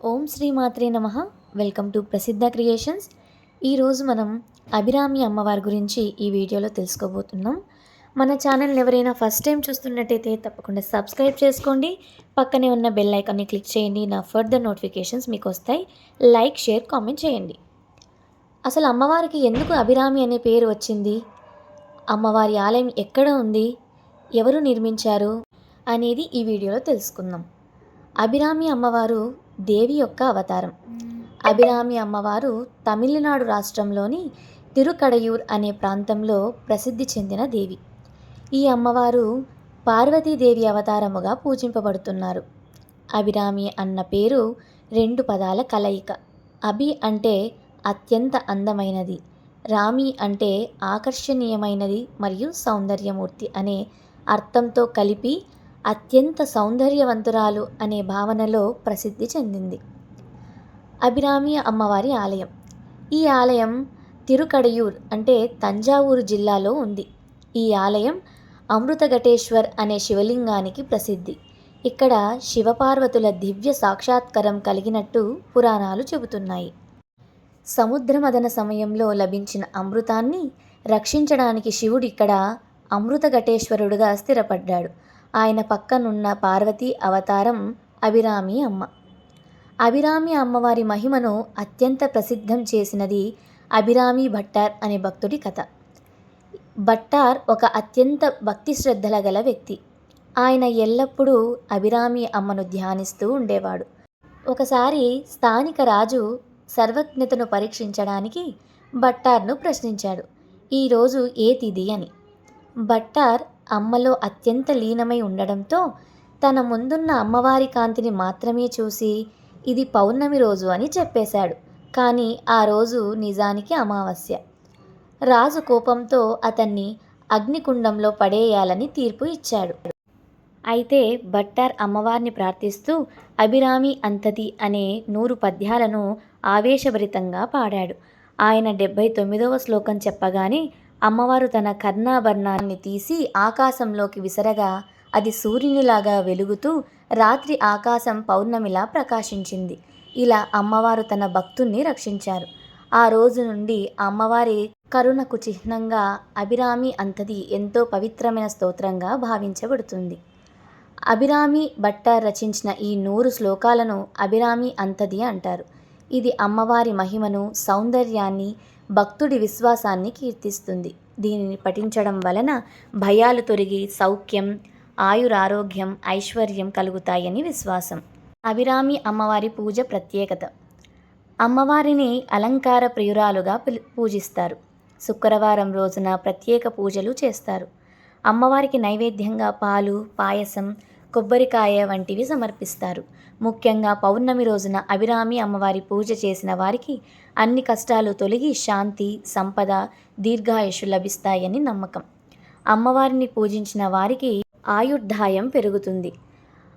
ఓం శ్రీ మాత్రే నమ. Welcome to Prasiddha Creations. ఈరోజు మనం అభిరామి అమ్మవారి గురించి ఈ వీడియోలో తెలుసుకోబోతున్నాం. మన ఛానల్ని ఎవరైనా ఫస్ట్ టైం చూస్తున్నట్టయితే తప్పకుండా సబ్స్క్రైబ్ చేసుకోండి. పక్కనే ఉన్న బెల్ ఐకాన్ని క్లిక్ చేయండి. నా ఫర్దర్ నోటిఫికేషన్స్ మీకు వస్తాయి. లైక్ షేర్ కామెంట్ చేయండి. అసలు అమ్మవారికి ఎందుకు అభిరామి అనే పేరు వచ్చింది? అమ్మవారి ఆలయం ఎక్కడ ఉంది? ఎవరు నిర్మించారు? అనేది ఈ వీడియోలో తెలుసుకుందాం. అభిరామి అమ్మవారు దేవి యొక్క అవతారం. అభిరామి అమ్మవారు తమిళనాడు రాష్ట్రంలోని తిరుకడయూర్ అనే ప్రాంతంలో ప్రసిద్ధి చెందిన దేవి. ఈ అమ్మవారు పార్వతీదేవి అవతారముగా పూజింపబడుతున్నారు. అభిరామి అన్న పేరు రెండు పదాల కలయిక. అభి అంటే అత్యంత అందమైనది. రామి అంటే ఆకర్షణీయమైనది మరియు సౌందర్యమూర్తి అనే అర్థంతో కలిపి అత్యంత సౌందర్యవంతురాలు అనే భావనలో ప్రసిద్ధి చెందింది. అభిరామి అమ్మవారి ఆలయం. ఈ ఆలయం తిరుకడయూర్ అంటే తంజావూరు జిల్లాలో ఉంది. ఈ ఆలయం అమృతఘటేశ్వర్ అనే శివలింగానికి ప్రసిద్ధి. ఇక్కడ శివపార్వతుల దివ్య సాక్షాత్కారం కలిగినట్టు పురాణాలు చెబుతున్నాయి. సముద్రమదన సమయంలో లభించిన అమృతాన్ని రక్షించడానికి శివుడు ఇక్కడ అమృతఘటేశ్వరుడుగా స్థిరపడ్డాడు. ఆయన పక్కనున్న పార్వతీ అవతారం అభిరామి అమ్మ. అభిరామి అమ్మవారి మహిమను అత్యంత ప్రసిద్ధం చేసినది అభిరామి భట్టార్ అనే భక్తుడి కథ. భట్టార్ ఒక అత్యంత భక్తి శ్రద్ధల గల వ్యక్తి. ఆయన ఎల్లప్పుడూ అభిరామి అమ్మను ధ్యానిస్తూ ఉండేవాడు. ఒకసారి స్థానిక రాజు సర్వజ్ఞతను పరీక్షించడానికి భట్టార్ను ప్రశ్నించాడు. ఈరోజు ఏ తిది అని. భట్టార్ అమ్మలో అత్యంత లీనమై ఉండడంతో తన ముందున్న అమ్మవారి కాంతిని మాత్రమే చూసి ఇది పౌర్ణమి రోజు అని చెప్పేశాడు. కానీ ఆ రోజు నిజానికి అమావాస్య. రాజు కోపంతో అతన్ని అగ్నికుండంలో పడేయాలని తీర్పు ఇచ్చాడు. అయితే భట్టార్ అమ్మవారిని ప్రార్థిస్తూ అభిరామి అంతది అనే నూరు పద్యాలను ఆవేశభరితంగా పాడాడు. ఆయన డెబ్భై తొమ్మిదవ శ్లోకం చెప్పగానే అమ్మవారు తన కర్ణాభరణాన్ని తీసి ఆకాశంలోకి విసరగా అది సూర్యునిలాగా వెలుగుతూ రాత్రి ఆకాశం పౌర్ణమిలా ప్రకాశించింది. ఇలా అమ్మవారు తన భక్తుణ్ణి రక్షించారు. ఆ రోజు నుండి అమ్మవారి కరుణకు చిహ్నంగా అభిరామి అంతది ఎంతో పవిత్రమైన స్తోత్రంగా భావించబడుతుంది. అభిరామి భట్ట రచించిన ఈ నూరు శ్లోకాలను అభిరామి అంతది అంటారు. ఇది అమ్మవారి మహిమను సౌందర్యాన్ని భక్తుడి విశ్వాసాన్ని కీర్తిస్తుంది. దీనిని పఠించడం వలన భయాలు తొలగి సౌఖ్యం ఆయురారోగ్యం ఐశ్వర్యం కలుగుతాయని విశ్వాసం. అభిరామి అమ్మవారి పూజ ప్రత్యేకత. అమ్మవారిని అలంకార ప్రియురాలుగా పూజిస్తారు. శుక్రవారం రోజున ప్రత్యేక పూజలు చేస్తారు. అమ్మవారికి నైవేద్యంగా పాలు పాయసం కొబ్బరికాయ వంటివి సమర్పిస్తారు. ముఖ్యంగా పౌర్ణమి రోజున అభిరామి అమ్మవారి పూజ చేసిన వారికి అన్ని కష్టాలు తొలగి శాంతి సంపద దీర్ఘాయుషు లభిస్తాయని నమ్మకం. అమ్మవారిని పూజించిన వారికి ఆయుర్ధాయం పెరుగుతుంది.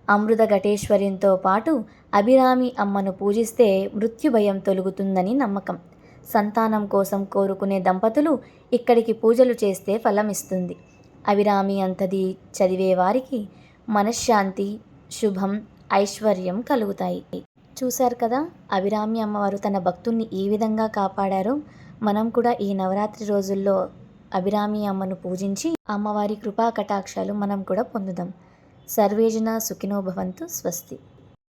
అమృత ఘటేశ్వర్యంతో పాటు అభిరామి అమ్మను పూజిస్తే మృత్యుభయం తొలుగుతుందని నమ్మకం. సంతానం కోసం కోరుకునే దంపతులు ఇక్కడికి పూజలు చేస్తే ఫలమిస్తుంది. అభిరామి అంతది చదివేవారికి మనశ్శాంతి శుభం ఐశ్వర్యం కలుగుతాయి. చూశారు కదా అభిరామి అమ్మవారు తన భక్తుల్ని ఏ విధంగా కాపాడారో? మనం కూడా ఈ నవరాత్రి రోజుల్లో అభిరామి అమ్మను పూజించి అమ్మవారి కృపా కటాక్షాలు మనం కూడా పొందుదాం. సర్వేజన సుఖినో భవంతు స్వస్తి.